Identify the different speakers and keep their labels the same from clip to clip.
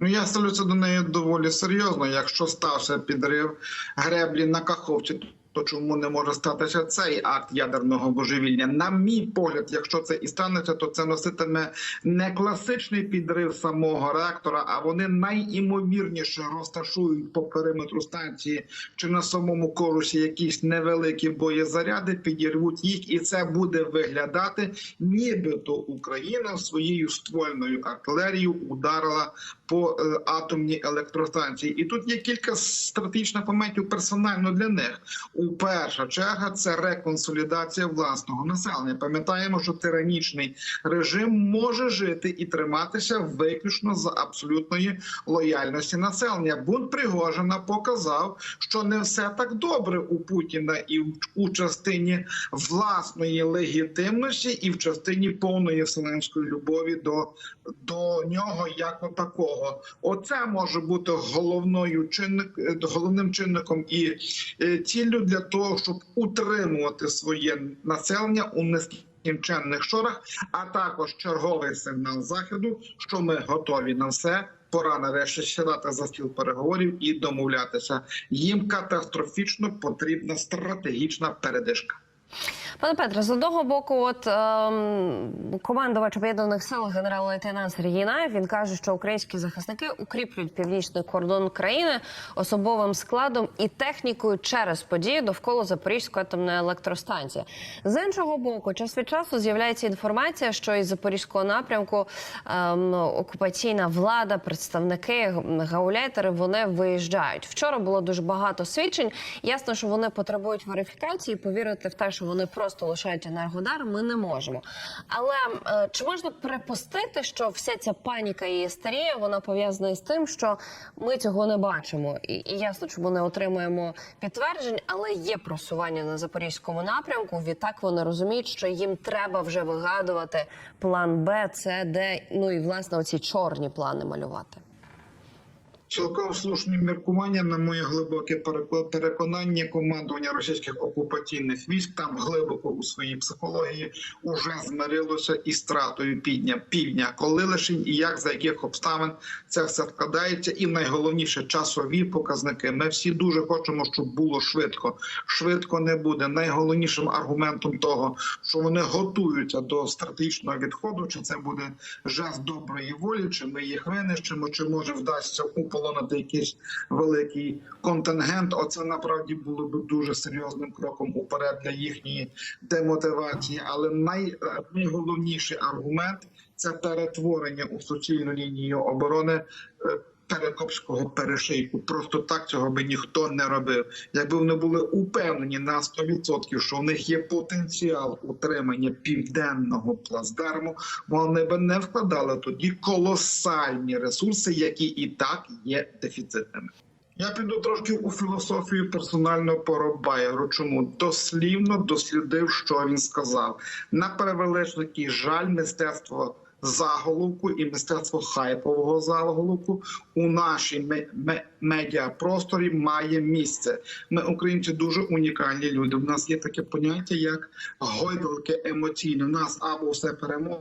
Speaker 1: Ну, я ставлюся до неї доволі серйозно. Якщо стався підрив греблі на Каховці, то чому не може статися цей акт ядерного божевілля? На мій погляд, якщо це і станеться, то це носитиме не класичний підрив самого реактора, а вони найімовірніше розташують по периметру станції чи на самому корусі якісь невеликі боєзаряди, підірвуть їх, і це буде виглядати, нібито Україна своєю ствольною артилерією ударила по е, атомній електростанції. І тут є кілька стратегічних моментів персонально для них. У перша черга це реконсолідація власного населення. Пам'ятаємо, що тиранічний режим може жити і триматися виключно за абсолютної лояльності населення. Бунт Пригожина показав, що не все так добре у Путіна і у частині власної легітимності, і в частині повної вселенської любові до, до нього як отакого. Оце може бути головною чинник, головним чинником і е, ціллю для того, щоб утримувати своє населення у нескінченних шорах, а також черговий сигнал заходу, що ми готові на все. Пора нарешті сідати за стіл переговорів і домовлятися. Їм катастрофічно потрібна стратегічна передишка.
Speaker 2: Пане Петре, з одного боку, от ем, командувач об'єднаних сил генерал-лейтенант Сергій Наєв, він каже, що українські захисники укріплюють північний кордон країни особовим складом і технікою через події довкола Запорізької атомної електростанції. З іншого боку, час від часу з'являється інформація, що із запорізького напрямку ем, окупаційна влада, представники гауляйтери, вони виїжджають. Вчора було дуже багато свідчень. Ясно, що вони потребують верифікації. Повірити в те, що вони просто лишають енергодар, ми не можемо. Але е, чи можна припустити, що вся ця паніка і істерія вона пов'язана із тим, що ми цього не бачимо, і, і ясно, що ми не отримуємо підтверджень, але є просування на запорізькому напрямку. Відтак вони розуміють, що їм треба вже вигадувати план Б, С, Д, ну і власне оці чорні плани малювати.
Speaker 1: Цілком слушні міркування на моє глибоке переко- переконання командування російських окупаційних військ там глибоко у своїй психології уже змирилося із стратою півдня, півдня, коли лишень і як за яких обставин це все вкладається, і найголовніше часові показники. Ми всі дуже хочемо, щоб було швидко. Швидко не буде. Найголовнішим аргументом того, що вони готуються до стратегічного відходу, чи це буде жест доброї волі, чи ми їх винищимо, чи може вдасться уполонити якийсь великий контингент. Оце направді було б дуже серйозним кроком уперед для їхньої демотивації. Але най, е, найголовніший аргумент це перетворення у суцільну лінію оборони. Перекопського перешийку просто так цього би ніхто не робив. Якби вони були упевнені на 100%, що в них є потенціал утримання південного плацдарму, вони би не вкладали тоді колосальні ресурси, які і так є дефіцитними. Я піду трошки у філософію персонального Поробаєру. Чому дослівно дослідив, що він сказав на превеличний жаль, мистецтво заголовку і мистецтво хайпового заголовку у нашій ме- ме- медіапросторі має місце. Ми, українці, дуже унікальні люди. У нас є таке поняття, як гойдалки емоційні. У нас або все перемога,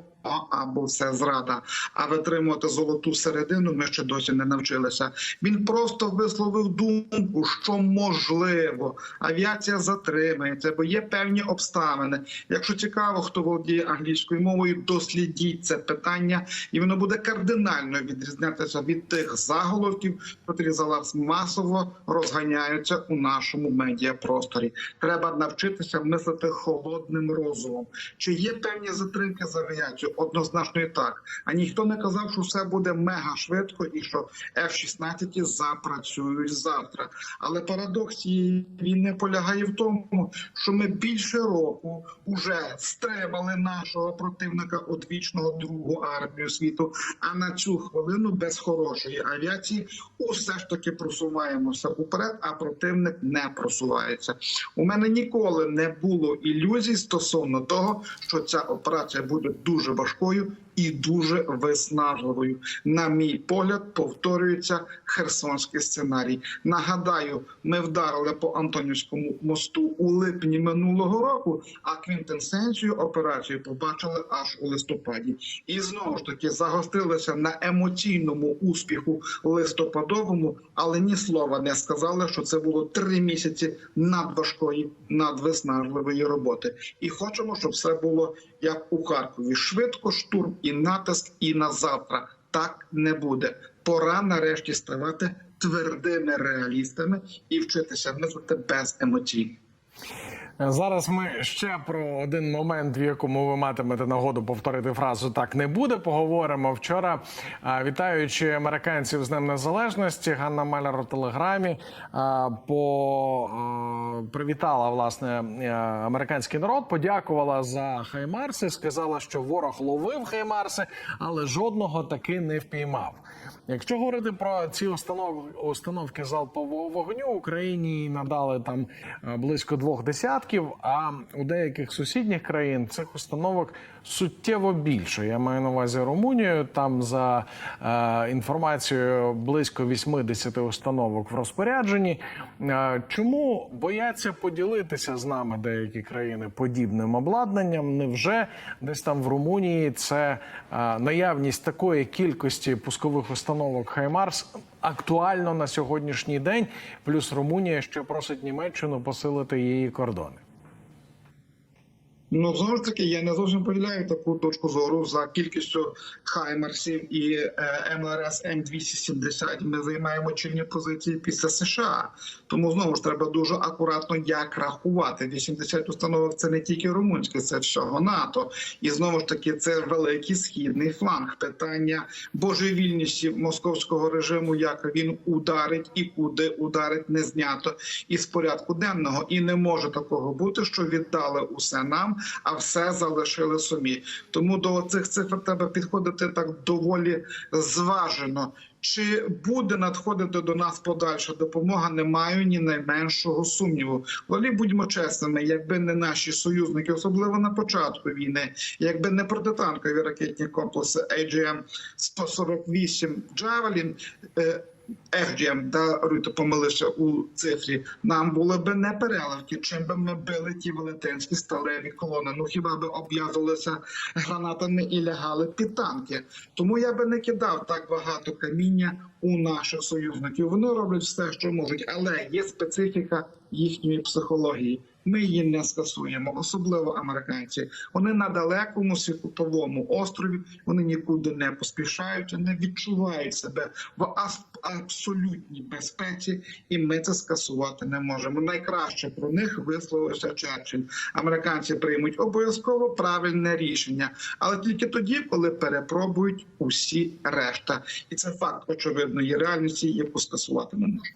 Speaker 1: або все зрада. А витримувати золоту середину ми ще досі не навчилися. Він просто висловив думку, що можливо авіація затримається, бо є певні обставини. Якщо цікаво, хто володіє англійською мовою, дослідіть це питання, і воно буде кардинально відрізнятися від тих заголовків, котрі зараз масово розганяються у нашому медіапросторі. Треба навчитися мислити холодним розумом. Чи є певні затримки з авіацією? Однозначно і так. А ніхто не казав, що все буде мега швидко і що F-16 запрацюють завтра. Але парадокс цієї війни полягає в тому, що ми більше року вже стримали нашого противника одвічного другу армію світу. А на цю хвилину без хорошої авіації усе ж таки просуваємося уперед, а противник не просувається. У мене ніколи не було ілюзій стосовно того, що ця операція буде дуже aš kojų і дуже виснажливою. На мій погляд, повторюється херсонський сценарій. Нагадаю, ми вдарили по Антонівському мосту у липні минулого року, а квінтесенцію операцію побачили аж у листопаді. І знову ж таки загостилися на емоційному успіху листопадовому, але ні слова не сказали, що це було три місяці надважкої, надвиснажливої роботи. І хочемо, щоб все було як у Харкові: швидко штурм і натиск, і на завтра. Так не буде. Пора нарешті ставати твердими реалістами і вчитися мислити без емоцій.
Speaker 3: Зараз ми ще про один момент, в якому ви матимете нагоду повторити фразу так не буде. Поговоримо вчора. Вітаючи американців з Днем Незалежності, Ганна Малер у телеграмі по привітала власне е, американський народ. Подякувала за хаймарси. Сказала, що ворог ловив хаймарси, але жодного таки не впіймав. Якщо говорити про ці установ... установки залпового вогню, Україні надали там е, близько двох десятків. А у деяких сусідніх країн цих установок суттєво більше. Я маю на увазі Румунію. Там за е, інформацією близько 80 установок в розпорядженні. Е, чому бояться поділитися з нами деякі країни подібним обладнанням? Невже десь там в Румунії це е, наявність такої кількості пускових установок Хаймарс актуально на сьогоднішній день? Плюс Румунія, що просить Німеччину посилити її кордони.
Speaker 1: Ну знову ж таки, я не зовсім поділяю таку точку зору за кількістю хаймерсів і е, МРС М270. Ми займаємо чільні позиції після США. Тому знову ж треба дуже акуратно як рахувати. 80 установок це не тільки румунське, це всього НАТО. І знову ж таки, це великий східний фланг. Питання божевільності московського режиму, як він ударить і куди ударить, не знято із порядку денного. І не може такого бути, що віддали усе нам, а все залишили собі. Тому до цих цифр треба підходити так доволі зважено. Чи буде надходити до нас подальша допомога? Не маю ні найменшого сумніву. Взагалі, будьмо чесними, якби не наші союзники, особливо на початку війни, якби не протитанкові ракетні комплекси AGM-148 Джавелін. Е, да, Руйто помилився у цифрі. Нам були би не переливки, чим би ми били ті велетенські сталеві колони. Ну хіба би обв'язувалися гранатами і лягали під танки? Тому я би не кидав так багато каміння у наших союзників. Вони роблять все, що можуть, але є специфіка їхньої психології. Ми її не скасуємо, особливо американці. Вони на далекому світовому острові. Вони нікуди не поспішають, не відчувають себе в абсолютній безпеці, і ми це скасувати не можемо. Найкраще про них висловився Черчилль. Американці приймуть обов'язково правильне рішення, але тільки тоді, коли перепробують усі решта, і це факт очевидної реальності, яку скасувати не можна.